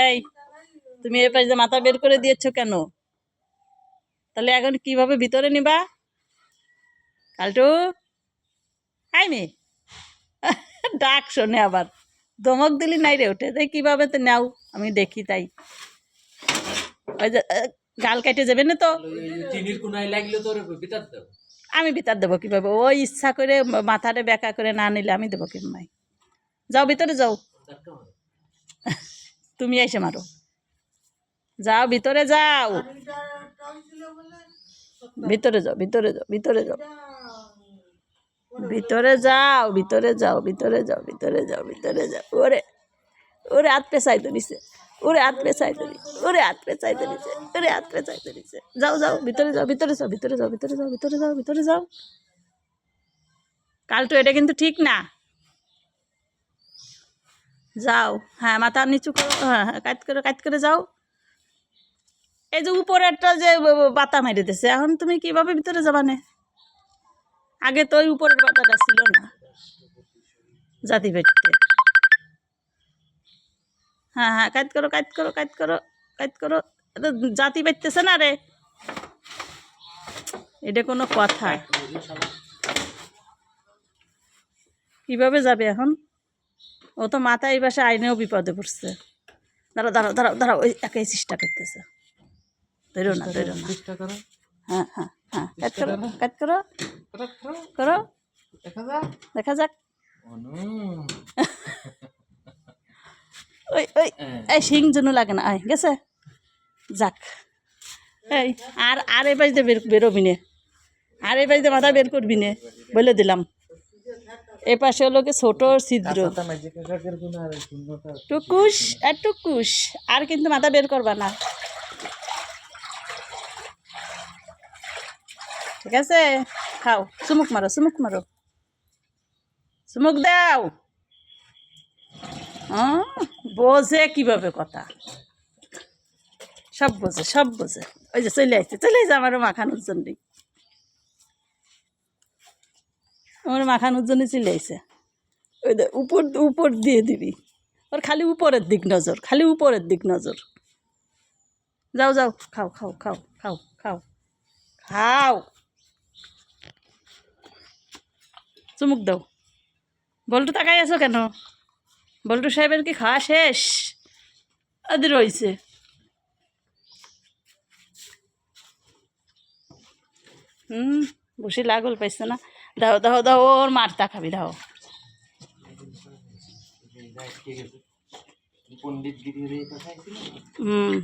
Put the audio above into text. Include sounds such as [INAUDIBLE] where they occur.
এই তুমি এই পাশে মাথা বের করে দিয়েছ কেন? তাহলে এখন কীভাবে ভিতরে নিবা? কালটু? আই মেয়ে ডাক শোনে আবার। ধমক দিলি নাই রে ওঠে। তাই কীভাবে তো নাও। আমি দেখি তাই। ওই যে গাল কেটে যাবে না তো? আমি ভিতর দেবো কীভাবে? ও ইচ্ছা করে মাথাটা বেঁকা করে না নিলে আমি দেবো কিমাই যাও ভিতরে যাও। তুমি এসে মারো যাও ভিতরে যাও ভিতরে যাও ভিতরে যাও ভিতরে যাও ভিতরে যাও ভিতরে যাও ভিতরে যাও ভিতরে যাও ভিতরে যাও ওরে ওরে হাত পেঁচাইতে দিছে ওরে হাত পেঁচাইতে দিছে ওরে হাত পেঁচাইতে দিছে ওরে হাত পেঁচাইতে দিছে যাও যাও ভিতরে যাও ভিতরে যাও ভিতরে যাও ভিতরে যাও ভিতরে যাও ভিতরে যাও কালটু এটা কিন্তু ঠিক না যাও। হ্যাঁ মাথা নিচু করো। হ্যাঁ হ্যাঁ কাট করে কাট করে যাও। এই যে উপরেরটা যে বাতা মেরে দিছে, এখন তুমি কীভাবে ভিতরে যাবা নে? আগে তো ওই উপরের বাতাটা ছিল না, জাতি পেটতে হ্যাঁ হ্যাঁ কাজ করো কাজ করো কাজ করো কাজ করো। জাতি পেটতেছে না রে। এটা কোনো কথা। কীভাবে যাবে এখন? ও তো মাথায় এই পাশে আইনেও বিপদে পড়ছে। দাঁড়া দাঁড়াও দাঁড়াও দাঁড়াও ওই একাই চেষ্টা করতেছে। ধরো না ধরো না। চেষ্টা করো। হ্যাঁ হ্যাঁ হ্যাঁ কাজ করো কাজ করো করো, করো। করো। দেখা যাক। দেখা যাক। [LAUGHS] ওই ওই এই শিং জন্য লাগে না। আয় গেছে? যাক। এই আর আর এই বাড়িতে বের বেরোবি নে। আর এই বাড়িতে মাথা বের করবি নে। বলে দিলাম। এ পাশে হলো কি ছোট ছিদ্র। টুকুস আর টুকুস আর কিন্তু মাথা বের করবা না। ঠিক আছে? খাও চুমুক মারো চুমুক মারো। চুমুক দাও। হ্যাঁ, বোঝে কীভাবে কথা। সব বোঝে সব বোঝে। ওই যে চলে আসছে চলে আসছে আমারও মাখানোর জন্যই আমার মাখানোর জন্য চলে আসছে ওই দে উপর উপর দিয়ে দিবি। ওর খালি উপরের দিক নজর খালি উপরের দিক নজর। যাও যাও খাও খাও খাও খাও খাও খাও। চুমুক দাও। বল্টু তাকাই আছো কেন? বল্টু সাহেবের কি খাওয়া শেষ? আদি রয়েছে হুম বসে লাগল পাইছে না। দাও দাও দাও ওর মারতা খাবি দাও। পণ্ডিত হুম।